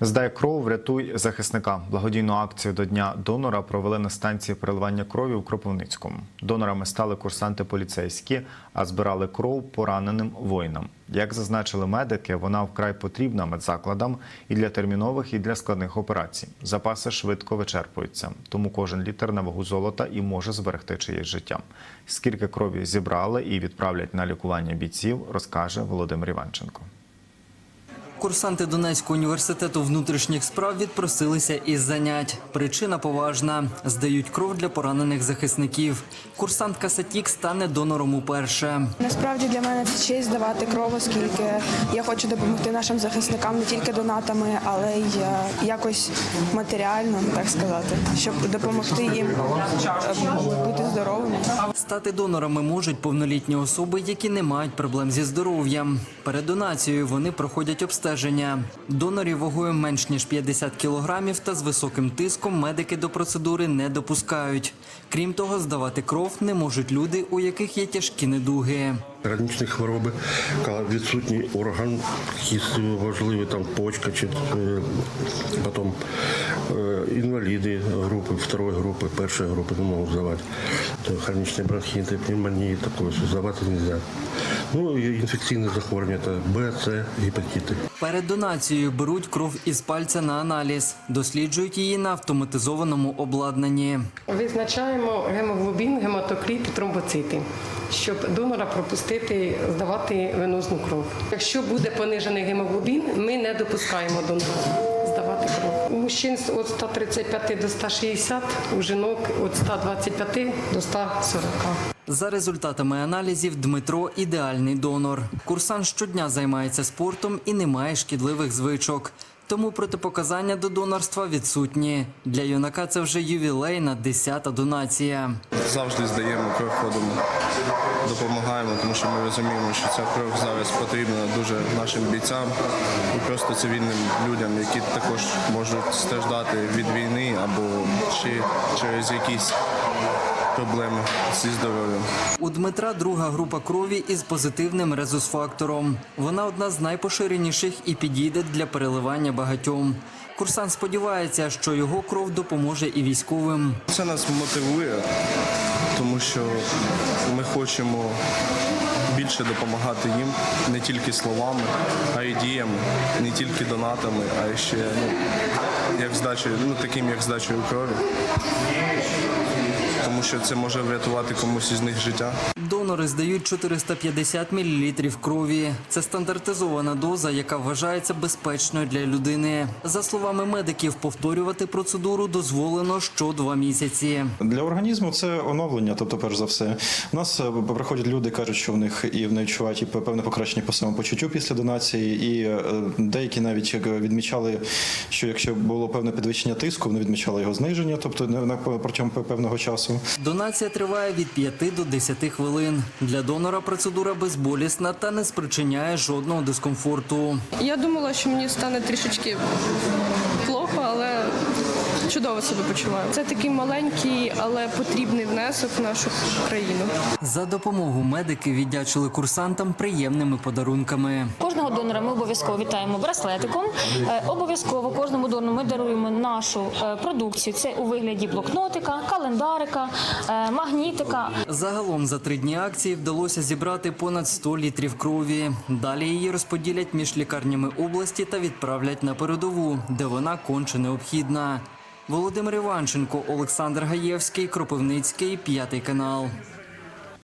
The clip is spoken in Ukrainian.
Здай кров, врятуй захисника. Благодійну акцію до дня донора провели на станції переливання крові у Кропивницькому. Донорами стали курсанти поліцейські, а збирали кров пораненим воїнам. Як зазначили медики, вона вкрай потрібна медзакладам і для термінових, і для складних операцій. Запаси швидко вичерпуються, тому кожен літр на вагу золота і може зберегти чиєсь життя. Скільки крові зібрали і відправлять на лікування бійців, розкаже Володимир Іванченко. Курсанти Донецького університету внутрішніх справ відпросилися із занять. Причина поважна: здають кров для поранених захисників. Курсантка Сатік стане донором уперше. Насправді для мене це честь здавати кров, оскільки я хочу допомогти нашим захисникам не тільки донатами, але й е, якось матеріально, так сказати, щоб допомогти їм е, бути здоровими. Стати донорами можуть повнолітні особи, які не мають проблем зі здоров'ям. Перед донацією вони проходять обстеження. Донорів вагою менш ніж 50 кілограмів та з високим тиском медики до процедури не допускають. Крім того, здавати кров не можуть люди, у яких є тяжкі недуги. Хронічні хвороби, коли відсутній орган, важливий там почка чи е, потім е, інваліди групи, второї групи, першої групи не можуть здавати. То хронічні бронхіти, пневмонії, такого що здавати не можна. Ну і інфекційні захворювання це Б, С, гепатити. Перед донацією беруть кров із пальця на аналіз, досліджують її на автоматизованому обладнанні. Визначаємо гемоглобін, гематокрит, тромбоцити, щоб донора пропустити здавати венозну кров. Якщо буде понижений гемоглобін, ми не допускаємо донора У мужчин від 135 до 160, у жінок від 125 до 140. За результатами аналізів, Дмитро ідеальний донор. Курсант щодня займається спортом і не має шкідливих звичок. Тому протипоказання до донорства відсутні. Для юнака це вже ювілейна десята донація. завжди здаємо кров, ходимо, допомагаємо, тому що ми розуміємо, що ця кров зараз потрібна дуже нашим бійцям і просто цивільним людям, які також можуть страждати від війни або чи через якісь проблеми зі здоров'ям. У Дмитра друга група крові із позитивним резус-фактором. Вона одна з найпоширеніших і підійде для переливання багатьом. Курсант сподівається, що його кров допоможе і військовим. Це нас мотивує, тому що ми хочемо більше допомагати їм не тільки словами, а й діями, не тільки донатами, а ще ну, як здачею, ну таким як здачею крові. Тому що це може врятувати комусь із них життя. Донори здають 450 мл крові. Це стандартизована доза, яка вважається безпечною для людини. За словами медиків, повторювати процедуру дозволено що два місяці. Для організму це оновлення, тобто, перш за все, у нас е, приходять люди, кажуть, що в них і вони відчувають і певне покращення по самопочуттю після донації, і е, деякі навіть як відмічали, що якщо було певне підвищення тиску, вони відмічали його зниження, тобто не- на протягом певного часу. Донація триває від 5 до 10 хвилин. Для донора процедура безболісна та не спричиняє жодного дискомфорту. Я думала, що мені стане трішечки плохо, але чудово себе почуваю. Це такий маленький, але потрібний внесок в нашу країну. За допомогу медики віддячили курсантам приємними подарунками. Кожного донора ми обов'язково вітаємо браслетиком. Е, Обов'язково кожному донору ми даруємо нашу е, продукцію. Це у вигляді блокнотика, календарика, е, магнітика. Загалом за три дні акції вдалося зібрати понад 100 літрів крові. Далі її розподілять між лікарнями області та відправлять на передову, де вона конче необхідна. Володимир Іванченко, Олександр Гаєвський, Кропивницький, п'ятий канал.